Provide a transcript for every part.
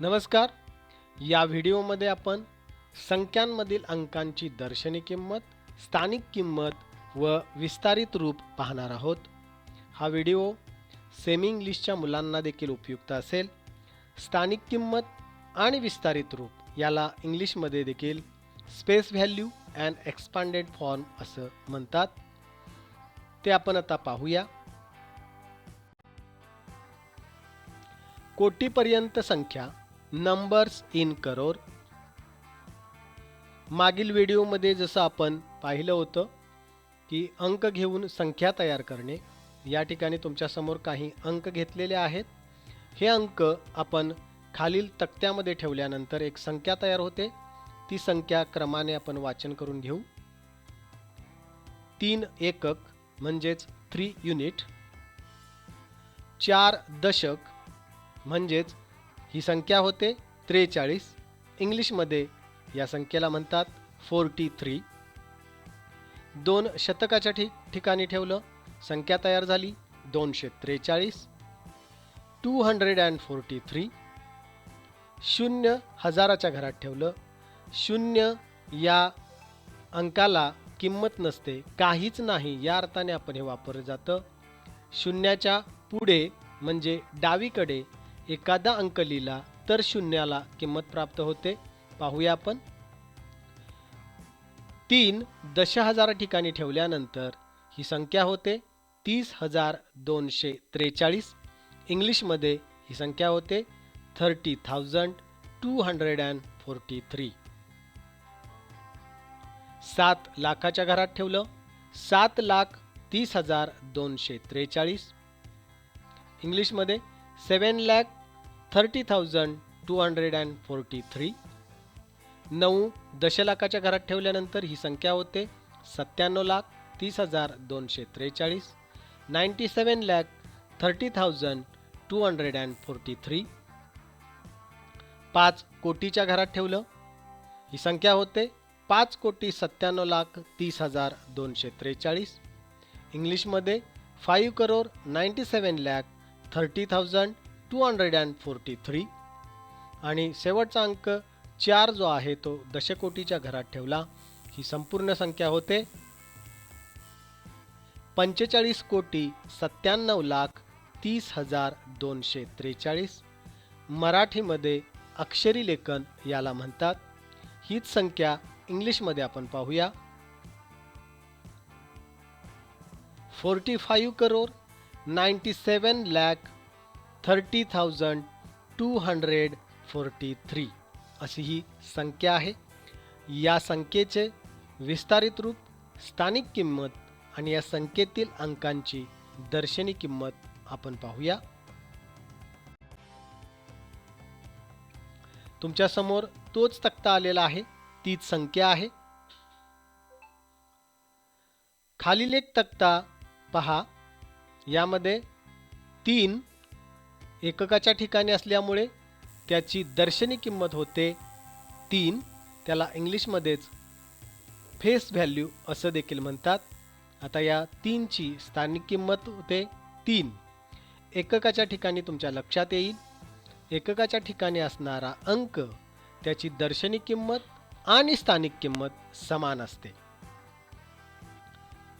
नमस्कार. या व्हिडिओमध्ये आपण संख्यांमधील अंकांची दर्शनी किंमत स्थानिक किंमत व विस्तारित रूप पाहणार आहोत. हा व्हिडिओ सेमी इंग्लिशच्या मुलांना देखील उपयुक्त असेल. स्थानिक किंमत आणि विस्तारित रूप याला इंग्लिशमध्ये देखील space value and expanded form असं म्हणतात. ते आपण आता पाहूया. कोटीपर्यंत संख्या नंबर्स इन करोर मागील व्हिडिओमध्ये जसं आपण पाहिलं होतं की अंक घेऊन संख्या तयार करणे या ठिकाणी तुमच्यासमोर काही अंक घेतलेले आहेत. हे अंक आपण खालील तक्त्यामध्ये ठेवल्यानंतर एक संख्या तयार होते. ती संख्या क्रमाने आपण वाचन करून घेऊ. तीन एकक म्हणजेच थ्री युनिट चार दशक म्हणजेच ही संख्या होते त्रेचाळीस. इंग्लिशमध्ये या संख्येला म्हणतात फोर्टी थ्री. दोन शतकाच्या ठिक ठिकाणी ठेवलं संख्या तयार झाली दोनशे त्रेचाळीस. Two hundred and forty three. शून्य हजाराच्या घरात ठेवलं शून्य या अंकाला किंमत नसते काहीच नाही या अर्थाने आपण हे वापरलं जातं. शून्याच्या पुढे म्हणजे डावीकडे एखादा अंक लिहिला तर शून्याला किंमत प्राप्त होते. पाहूया आपण. तीन दश हजार ठिकाणी ठेवल्यानंतर ही संख्या होते तीस हजार दोनशे त्रेचाळीस. इंग्लिशमध्ये ही संख्या होते thirty thousand two hundred and forty three. सात लाखाच्या घरात ठेवलं. सात लाख तीस हजार दोनशे त्रेचाळीस. इंग्लिशमध्ये seven lakh thirty thousand two hundred and forty three नऊ दशलाखाच्या घरात ठेवल्यानंतर ही संख्या होते सत्त्याण्णव लाख तीस हजार दोनशे त्रेचाळीस. Ninety seven lakh thirty thousand two hundred and forty three पाच कोटीच्या घरात ठेवलं. ही संख्या होते पाच कोटी सत्त्याण्णव लाख तीस हजार दोनशे त्रेचाळीस. इंग्लिशमध्ये five crore ninety seven lakh thirty thousand two hundred and forty three आणि शेवटचा अंक चार जो आहे तो दशकोटीच्या घरात ठेवला. ही संपूर्ण संख्या होते पंचेचाळीस कोटी सत्त्याण्णव लाख तीस हजार दोनशे त्रेचाळीस. मराठीमध्ये अक्षरी लेखन याला म्हणतात. हीच संख्या इंग्लिशमध्ये आपण पाहूया. फोर्टी फाईव्ह करोड 97 lakh 30,243 अशी ही संख्या आहे. या संख्येचे विस्तारित रूप स्थानिक किंमत आणि या संख्येतील अंकांची दर्शनी किंमत आपण पाहूया. तुमच्यासमोर तोच तक्ता आलेला आहे तीच संख्या आहे. खालील एक तक्ता पहा. यामध्ये तीन एककाच्या ठिकाणी असल्यामुळे त्याची दर्शनी किंमत होते तीन. त्याला इंग्लिशमध्येच फेस व्हॅल्यू असं देखील म्हणतात. आता या तीनची स्थानिक किंमत होते तीन. एककाच्या ठिकाणी तुमच्या लक्षात येईल. एककाच्या ठिकाणी असणारा अंक त्याची दर्शनी किंमत आणि स्थानिक किंमत समान असते.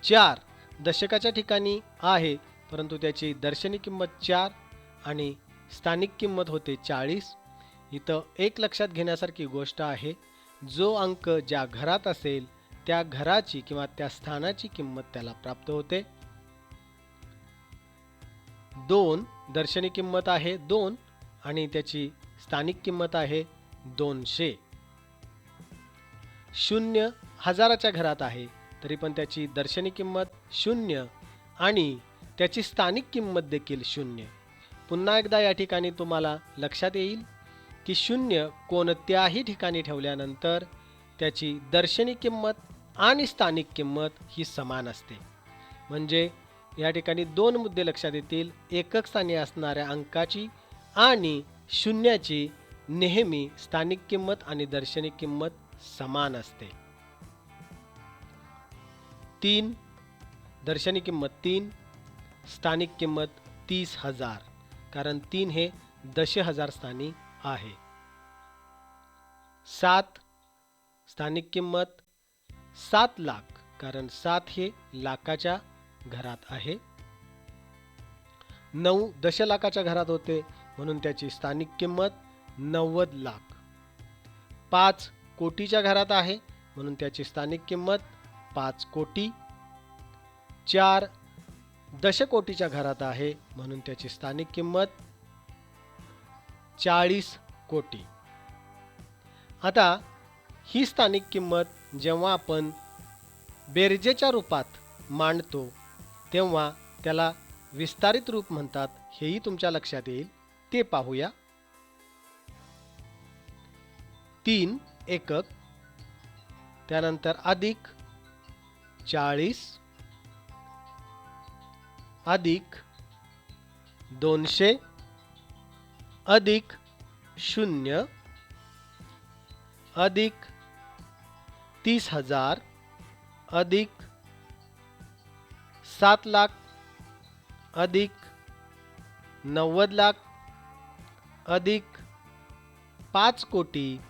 चार. दशकाच्या ठिकाणी आहे परंतु त्याची दर्शनी किंमत चार आणि स्थानिक किंमत होते चाळीस. इथं एक लक्षात घेण्यासारखी गोष्ट आहे जो अंक ज्या घरात असेल त्या घराची किंवा त्या स्थानाची किंमत त्याला प्राप्त होते. दोन दर्शनी किंमत आहे दोन आणि त्याची स्थानिक किंमत आहे दोनशे. शून्य हजाराच्या घरात आहे तरी पण त्याची दर्शनी किंमत शून्य आणि त्याची स्थानिक किंमत देखील शून्य. पुन्हा एकदा या ठिकाणी तुम्हाला लक्षात येईल की शून्य कोणत्याही ठिकाणी ठेवल्यानंतर त्याची दर्शनी किंमत आणि स्थानिक किंमत ही समान असते. म्हणजे या ठिकाणी दोन मुद्दे लक्षात येतील एकक स्थानी असणाऱ्या अंकाची आणि शून्याची नेहमी स्थानिक किंमत आणि दर्शनी किंमत समान असते. तीन दर्शनी किंमत तीन स्थानिक किंमत तीस हजार कारण तीन हे दश हजार स्थानी आहे. सात स्थानिक किंमत सात लाख कारण सात हे लाखाच्या घरात आहे. नऊ दशलाखाच्या घरात होते म्हणून त्याची स्थानिक किंमत नव्वद लाख. पाच कोटीच्या घरात आहे म्हणून त्याची स्थानिक किंमत पाच कोटी. चार दशकोटीच्या घरात आहे म्हणून त्याची स्थानिक किंमत चाळीस कोटी. आता ही स्थानिक किंमत जेव्हा आपण बेरजेच्या रूपात मांडतो तेव्हा त्याला विस्तारित रूप म्हणतात. हेही तुमच्या लक्षात येईल. ते पाहूया. तीन एकक त्यानंतर अधिक चाळीस अधिक दोनशे अधिक शून्य अधिक तीस हजार अधिक सात लाख अधिक नव्वद लाख अधिक पाच कोटी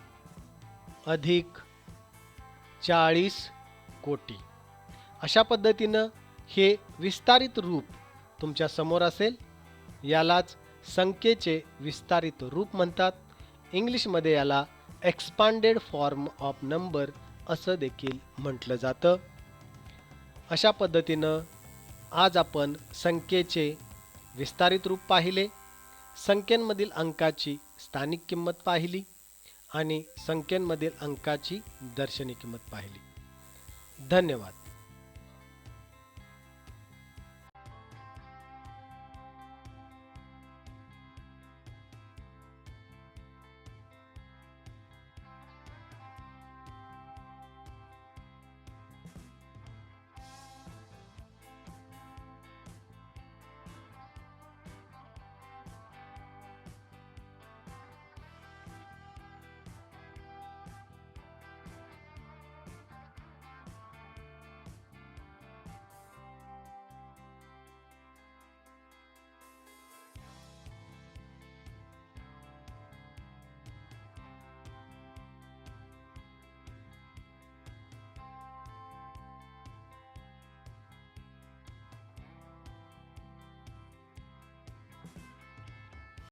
अधिक चाळीस कोटी. अशा पद्धतीनं हे विस्तारित रूप तुमच्यासमोर असेल. यालाच संख्येचे विस्तारित रूप म्हणतात. इंग्लिशमध्ये याला एक्सपांडेड फॉर्म ऑफ नंबर असं देखील म्हटलं जातं. अशा पद्धतीनं आज आपण संख्येचे विस्तारित रूप पाहिले. संख्यांमधील अंकाची स्थानिक किंमत पाहिली आणि संख्यांमधील अंकाची दर्शनी किंमत पाहिली. धन्यवाद.